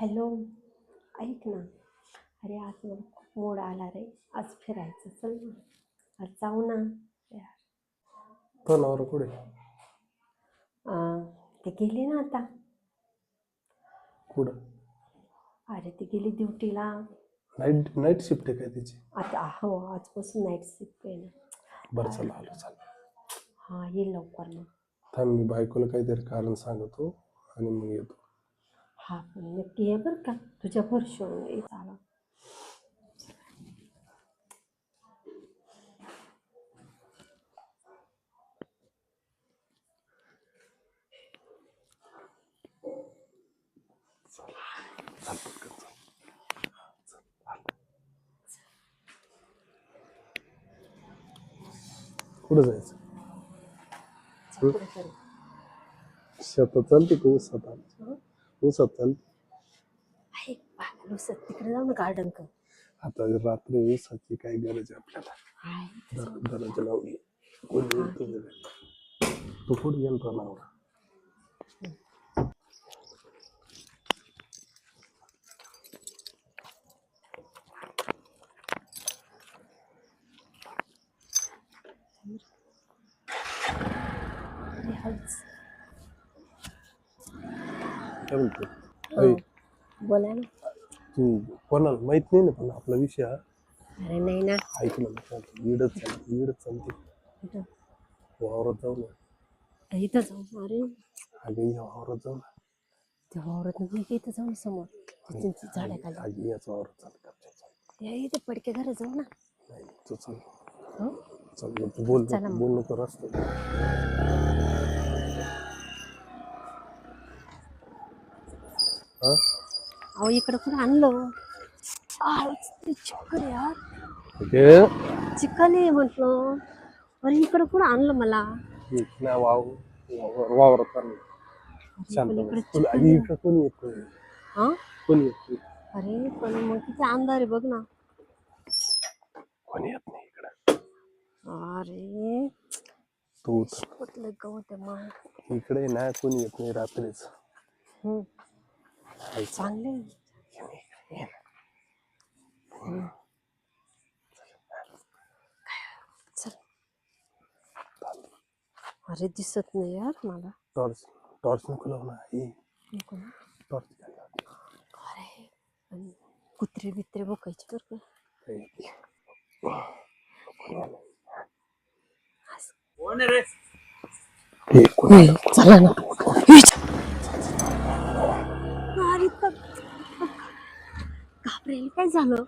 Hello ऐक ना. अरे आज मला खूप मूड आला रे. आज फिरायचं चल ना. आज जाऊ ना. यार. कुठे? अं, ते गेले ना आता. कुठं? अरे ते गेली ड्युटीला. नाईट नाईट शिफ्ट आहे काय तिची? आता हो आजपासून नाईट शिफ्ट आहे ना. बरं चला आलो चालेल हां ये लवकर मग. थांब मी बायकोला काहीतरी कारण सांगतो आणि मग येतो. हा पण नक्की ये बरं का तुझ्या भरशो ये चाला कुठं जायचं. शेतात चालते का ऊसात हं? आहे उसत तिकडे जाऊ ना गार्डन कर. आता रात्री ऊसाची काय गरज आहे आपल्याला? आहे दर- दराच्या लावली कोणी तुझ्या घरी. तू कुठे गेलता नवरा? अरे हळूच. काय म्हणतो? ऐ, बोला ना. तू कोणाला माहीत नाही ना पण आपला विषय हा? अरे नाही ना. म्हणतो, वीडच चालते वीडच चालते इथं. वावरात जाऊ ना. इथं जाऊ अरे. अगं या वावरात जाऊ ना. त्या वावरात मी इथं जाऊ ना समोर. ते चिंच झाड आहे खाली. अगं याच वावरात चाल करच्या चाल. त्या इथे घर जाऊ ना. नाही तू चल. हं? चल मग तू बोल चला मग. बोल नको रस्ता अहो इकडं कुठं आणलं? चिकन यार. ओके. चिकन आहे म्हटलं. अरे इकडं कुठं आणलं मला? नाही वाव वावर- वावरात पण बस. इकडे कोणी येतोय? हा? कोणी येतोय? अरे पण मग किती अंधार आहे बघ ना. कोणी येत नाही इकडं? अरे. तू. कुठलं गवत आहे मग इकडे ना कोणी येत नाही रात्रीच. चांगले अरे दिसत नाही यार मला. टॉर्च टॉर्च नको लावू ना नको ना. टॉर्च घ्यायला. अरे पण कुत्रे बित्रे बोकायचे बरं का. हे. कोणी चला ना. घाबरेल काय झालं?